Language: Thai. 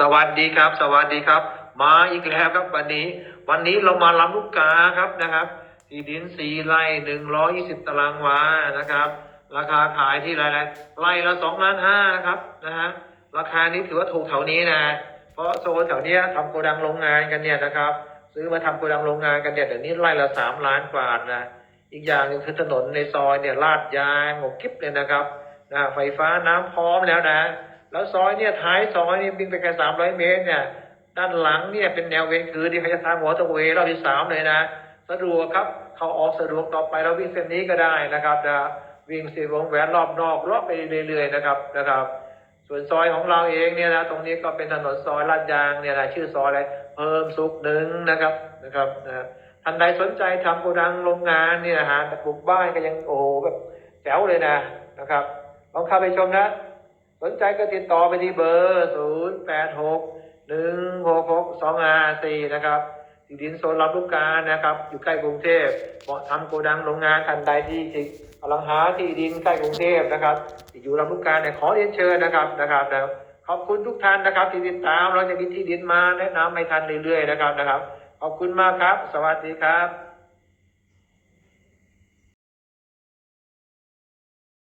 สวัสดีครับ สวัสดีครับ มาอีกแล้วครับวันนี้ วันนี้เรามาลำลูกกาครับนะครับที่ดินสี่ไร่หนึ่งร้อยี่สิบตารางวานะครับ ราคาขายที่ไรไรไร่ละสองล้านห้านะครับนะฮะราคานี้ถือว่าถูกแถวนี้นะ เพราะโซนแถวเนี้ยทำโกดังโรงงานกันเนี่ยนะครับ ซื้อมาทำโกดังโรงงานกันเนี่ยเดี๋ยวนี้ไร่ละสามล้านกว่านะอีกอย่างหนึงคือถนนในซอยเนี่ยลาดยางหมกกิ๊บเลยนะครับนะไฟฟ้าน้ำพร้อมแล้วนะ แล้วซอยเนี่ยท้ายซอยนี่วิ่งไปแค่สามร้อยเมตรเนี่ย ด้านหลังเนี่ยเป็นแนวเวรคือที่เขาจะทำหัวตะเวรอบที่สามเลยนะสะดวกครับเขาออกสะดวกต่อไปเราวิ่งเส้นนี้ก็ได้นะครับนะวิ่งสี่วงแหวนรอบนอกรอบไปเรื่อยๆนะครับนะครับ ส่วนซอยของเราเองเนี่ยนะตรงนี้ก็เป็นถนนซอยลาดยางเนี่ยนะชื่อซอยอะไรเพิ่มสุขหนึ่งนะครับนะครับนะท่านใดสนใจทำโกดังโรงงานเนี่ยนะฮะปลูกบ้านก็ยังโอ้แบบแจ๋วเลยนะนะครับลองเข้าไปชมนะ สนใจก็ติดต่อไปที่เบอร์ศูนย์แปดหกหนึ่งหกหกสองห้าสี่นะครับที่ดินโซนรับลูกกานะครับ อยู่ใกล้กรุงเทพเหมาะทำโกดังโรงงานทันใดที่ที่กำลังหาที่ดินใกล้กรุงเทพนะครับที่อยู่รับลูกกาเนี่ยขอเรียนเชิญนะครับนะครับนะขอบคุณทุกท่านนะครับ ที่ติดตามเราจะมีที่ดินมาแนะนำให้ท่านเรื่อยๆนะครับนะครับ ขอบคุณมากครับ สวัสดีครับ